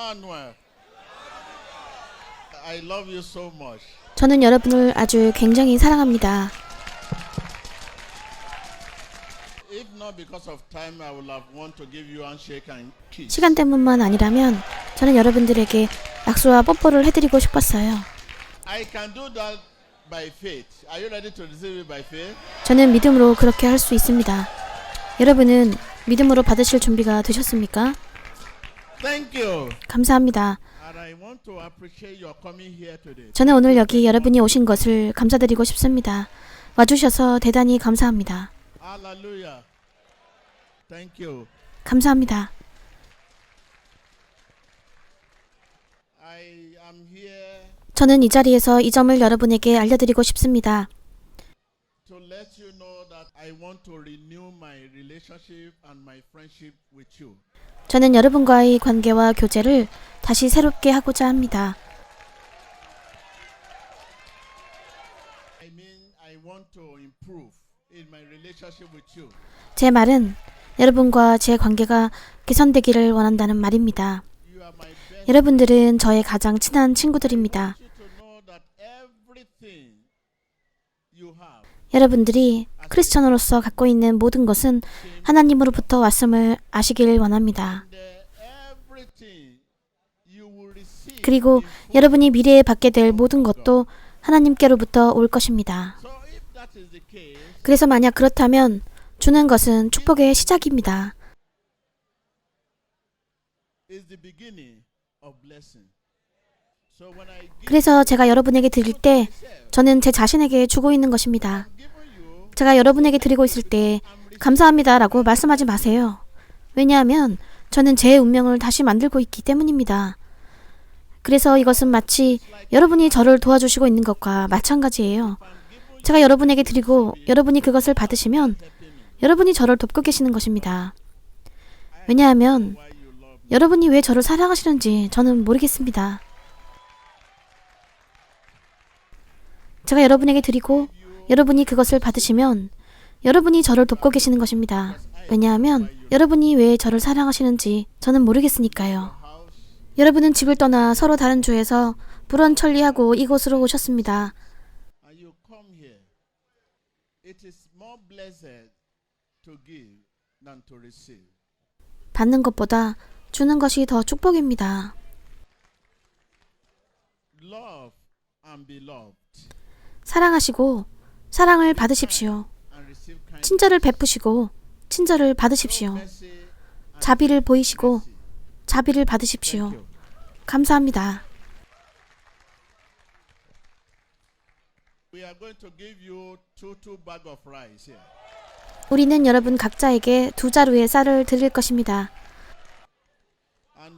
Manuel, I love you so much. 저는 여러분을 아주 굉장히 사랑합니다. If not because of time, I would have want to give you handshake and kiss. 시간 때문만 아니라면 저는 여러분들에게 약수와 뽀뽀를 해드리고 싶었어요. I can do that by faith. Are you ready to receive it by faith? 저는 믿음으로 그렇게 할 수 있습니다. 여러분은 믿음으로 받으실 준비가 되셨습니까? Thank you. 감사합니다. 저는 오늘 여기 여러분이 오신 것을 감사드리고 싶습니다. 와주셔서 대단히 감사합니다. Hallelujah. Thank you. 감사합니다. I am here 저는 이 자리에서 이 점을 여러분에게 알려드리고 싶습니다. 저는 여러분과의 관계와 교제를 다시 새롭게 하고자 합니다. 제 말은 여러분과 제 관계가 개선되기를 원한다는 말입니다. 여러분들은 저의 가장 친한 친구들입니다. 여러분들이 크리스천으로서 갖고 있는 모든 것은 하나님으로부터 왔음을 아시길 원합니다. 그리고. 여러분이 미래에 받게 될 모든 것도 하나님께로부터 올 것입니다. 그래서 만약 그렇다면 주는 것은 축복의 시작입니다. 그래서 제가 여러분에게 드릴 때 저는 제 자신에게 주고 있는 것입니다. 제가 여러분에게 드리고 있을 때 감사합니다 라고 말씀하지 마세요. 왜냐하면 저는 제 운명을 다시 만들고 있기 때문입니다. 그래서 이것은 마치 여러분이 저를 도와주시고 있는 것과 마찬가지예요. 제가 여러분에게 드리고 여러분이 그것을 받으시면 여러분이 저를 돕고 계시는 것입니다. 왜냐하면. 여러분이 왜 저를 사랑하시는지 저는 모르겠습니다. 제가 여러분에게 드리고 여러분이 그것을 받으시면 여러분이 저를 돕고 계시는 것입니다. 왜냐하면 여러분이 왜 저를 사랑하시는지 저는 모르겠으니까요. 여러분은 집을 떠나 서로 다른 주에서 불원천리하고 이곳으로 오셨습니다. 받는 것보다 주는 것이 더 축복입니다. 사랑하시고 사랑을 받으십시오. 친절을 베푸시고 친절을 받으십시오. 자비를 보이시고. 자비를 받으십시오. 감사합니다. 우리는 여러분 각자에게 두 자루의 쌀을 드릴 것입니다. uh.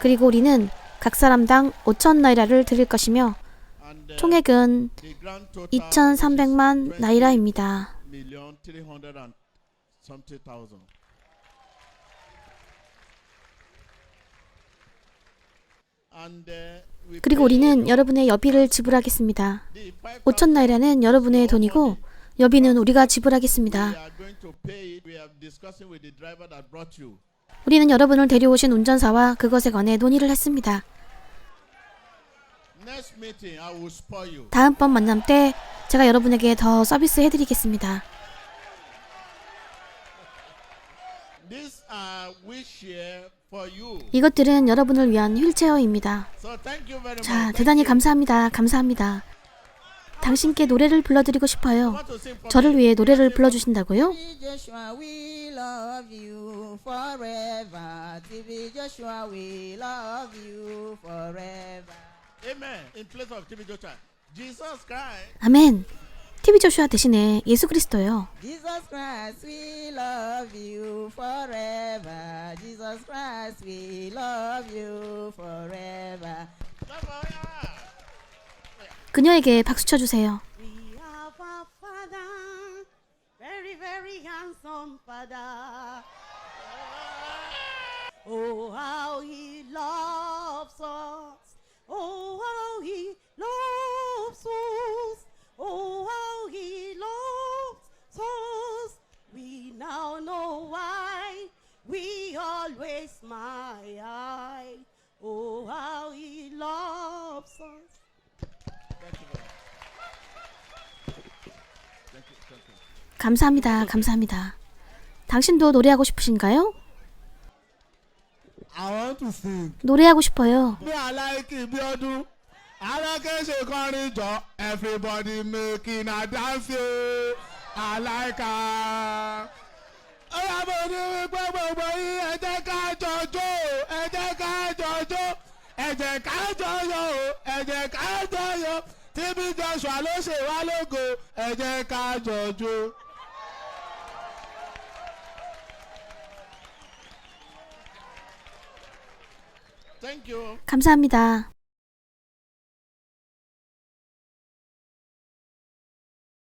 그리고 우리는 각 사람당 5천 나이라를 드릴 것이며 uh, 총액은 the grand total 2,300만 is 나이라입니다. 20 million three hundred and something thousand. And uh, we 그리고 우리는 여러분의 여비를 지불하겠습니다. the 5천 나이라는 여러분의 돈이고 여비는 우리가 지불하겠습니다. 우리는 여러분을 데려오신 운전사와 그것에 관해 논의를 했습니다. 다음번 만남 때 제가 여러분에게 더 서비스 해드리겠습니다. 이것들은 여러분을 위한 휠체어입니다. 자, 대단히. 감사합니다. 감사합니다. 당신께 노래를 불러드리고 싶어요. 저를? 위해 노래를 불러주신다고요? TV you forever. TV Joshua, we love you forever. Amen. In place of TB Joshua, Jesus Christ. 아멘. TV 조슈아 대신에 예수 그리스도요. Jesus Christ, we love you forever. Jesus Christ, we love you forever. Come on, yeah. 그녀에게 박수 쳐주세요. raise my eye. Oh, how he loves us. 감사합니다. 감사합니다. 당신도 노래하고 싶으신가요? I want to sing. 노래하고 싶어요. Me I like Ibiodun. Aláké ṣe kọrin jọ. Everybody making a dance. I like her. Ó yà bọ̀ ní wípé gbogbo yín ẹ̀jẹ̀. Ẹ jẹ́ ká jọyọ̀ o ẹ jẹ́ ká jọyọ̀ tíbi joshua ló ṣe wá lógo ẹ jẹ́ ká jọjọ́. 감사합니다.